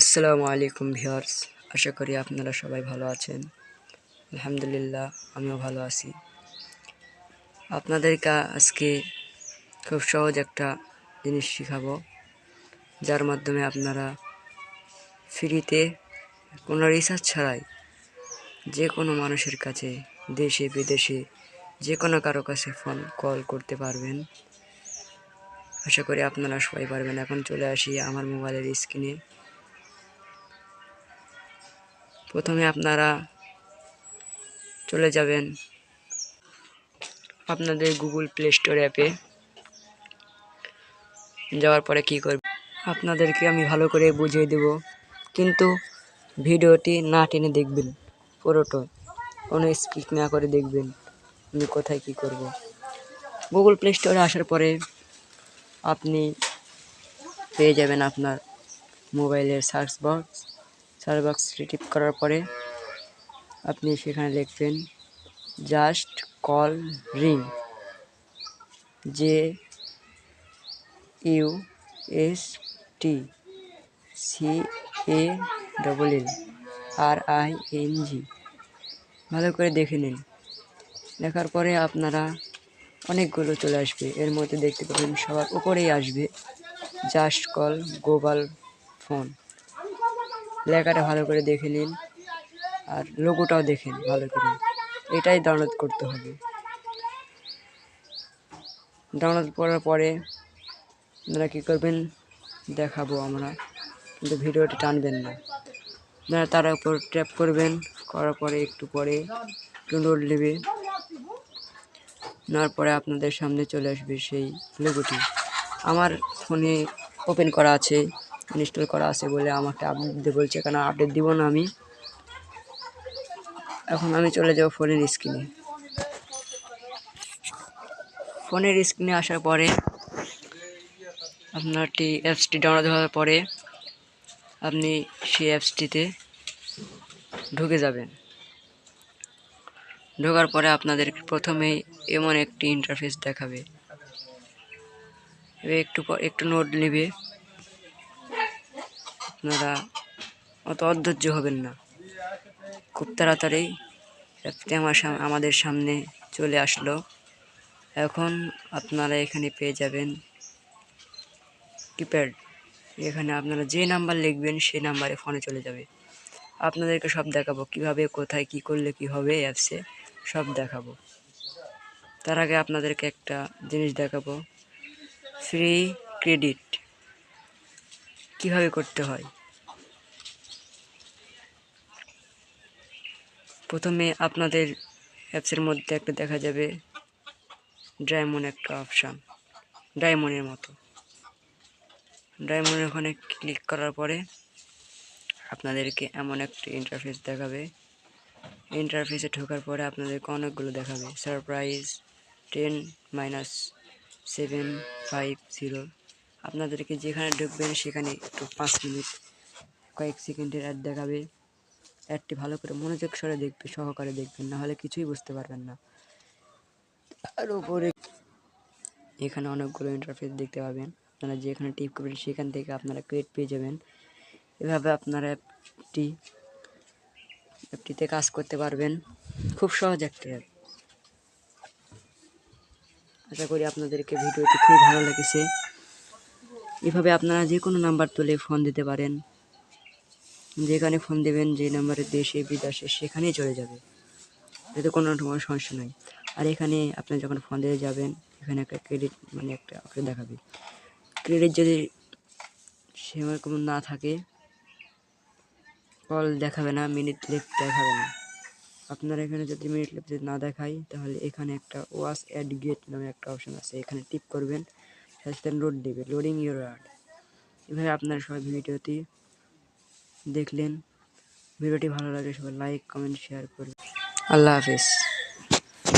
আসসালামু আলাইকুম ভিউয়ার্স, আশা করি আপনারা সবাই ভালো আছেন। আলহামদুলিল্লাহ, আমিও ভালো আছি। আপনাদেরকে আজকে খুব সহজ একটা জিনিস শেখাবো, যার মাধ্যমে আপনারা ফ্রিতে কোনো রিচার্জ ছাড়াই যে কোনো মানুষের কাছে দেশে, বিদেশে যে কোনো কারও কাছে ফোন কল করতে পারবেন। আশা করি আপনারা সবাই পারবেন। এখন চলে আসি আমার মোবাইলের স্ক্রিনে প্রথমে আপনারা চলে যাবেন আপনাদের গুগল প্লে স্টোর অ্যাপে। যাওয়ার পরে কি করবেন আপনাদেরকে আমি ভালো করে বুঝিয়ে দেব। কিন্তু ভিডিওটি না টেনে দেখবেন, পুরোটা কোনো স্কিপ না করে দেখবেন আমি কোথায় কি করব। গুগল প্লে স্টোরে আসার পরে আপনি পেয়ে যাবেন আপনার মোবাইলের সার্চ বক্স। সার্চ বক্সটি টিপ করার পরে আপনি সেখানে লিখবেন just call ring J U S T C A double L R I N G ভালো করে দেখে নিন। দেখার পরে আপনারা অনেকগুলো চলে আসবে। এর মধ্যে দেখতে পাবেন সবার উপরেই আসবে জাস্ট কল গোবাল ফোন লেখাটা ভালো করে দেখে নিন। আর লোগোটাও দেখেন ভালো করে। এটাই ডাউনলোড করতে হবে। ডাউনলোড করার পরে আপনারা কী করবেন? দেখাবো আমরা। কিন্তু ভিডিওটা টানবেন না। আপনারা তার উপর ট্যাপ করবেন। করার পরে একটু পরে একটু লোড নেবে। নেওয়ার পরে আপনাদের সামনে চলে আসবে সেই লোগোটি আমার ফোনে ওপেন করা আছে। ইনস্টল করা আছে বলে আমাকে আপডেট দিতে বলছে, কেন আপডেট দিব না আমি? এখন আমি চলে যাব ফোনের স্ক্রিনে ফোনের স্ক্রিনে আসার পরে আপনার আপনারটি অ্যাপসটি ডাউনলোড হওয়ার পরে আপনি সেই অ্যাপসটিতে ঢুকে যাবেন। ঢোকার পরে আপনাদের প্রথমেই এমন একটি ইন্টারফেস দেখাবে। একটু একটু নোট নেবে। আপনারা অত অধৈর্য হবেন না। খুব তাড়াতাড়ি অ্যাপটি আমার আমাদের সামনে চলে আসলো। এখন আপনারা এখানে পেয়ে যাবেন কিপ্যাড। এখানে আপনারা যে নাম্বার লিখবেন সেই নাম্বারে ফোনে চলে যাবে। আপনাদেরকে সব দেখাবো কীভাবে, কোথায়, কি করলে কি হবে অ্যাপসে সব দেখাবো। তার আগে আপনাদেরকে একটা জিনিস দেখাবো। Free credit. কীভাবে করতে হয়? প্রথমে আপনাদের অ্যাপসের মধ্যে একটা দেখা যাবে। ডায়মন্ড একটা অপশান ডায়মন্ডের মতো। ডায়মন্ডের ওখানে ক্লিক করার পরে আপনাদেরকে এমন একটি ইন্টারফেস দেখাবে। ইন্টারফেসে ঢোকার পরে আপনাদেরকে অনেকগুলো দেখাবে। Surprise ten minus seven five zero আপনাদেরকে যেখানে ঢুকবেন সেখানে একটু পাঁচ মিনিট, কয়েক সেকেন্ডের অ্যাড দেখাবে। অ্যাডটি ভালো করে মনোযোগ সরে দেখবে, সহকারে দেখবেন, না হলে কিছুই বুঝতে পারবেন না। তার উপরে এখানে অনেকগুলো ইন্টারফেস দেখতে পাবেন। আপনারা যেখানে টিপ করবেন সেখান থেকে আপনারা ক্রেডিট পেয়ে যাবেন। এভাবে আপনারা অ্যাপটি অ্যাপটিতে কাজ করতে পারবেন। খুব সহজ একটা অ্যাপ আশা করি আপনাদেরকে ভিডিওটি খুবই ভালো লেগেছে। এভাবে আপনারা যে কোনো নাম্বার তুলে ফোন দিতে পারেন। যেখানে ফোন দেবেন, যে নাম্বারে দেশে, বিদেশে, সেখানেই চলে যাবে। এতে কোনো রকম সমস্যা নয় আর এখানে আপনি যখন ফোন দিতে যাবেন, এখানে একটা ক্রেডিট মানে একটা অপশন দেখাবে। ক্রেডিট যদি সেরকম না থাকে কল দেখাবে না মিনিট লেফট দেখাবে না। আপনার এখানে যদি মিনিট লেফট না দেখায়, তাহলে এখানে একটা ওয়াশ অ্যাড গেট নামে একটা অপশন আছে। এখানে টিপ করবেন সাথে লোড দেবে লোডিং ইউর অ্যাড এভাবে আপনারা সবাই ভিডিওটি দেখলেন। ভিডিওটি ভালো লাগলে সবাই লাইক কমেন্ট শেয়ার করবেন। আল্লাহ হাফিজ।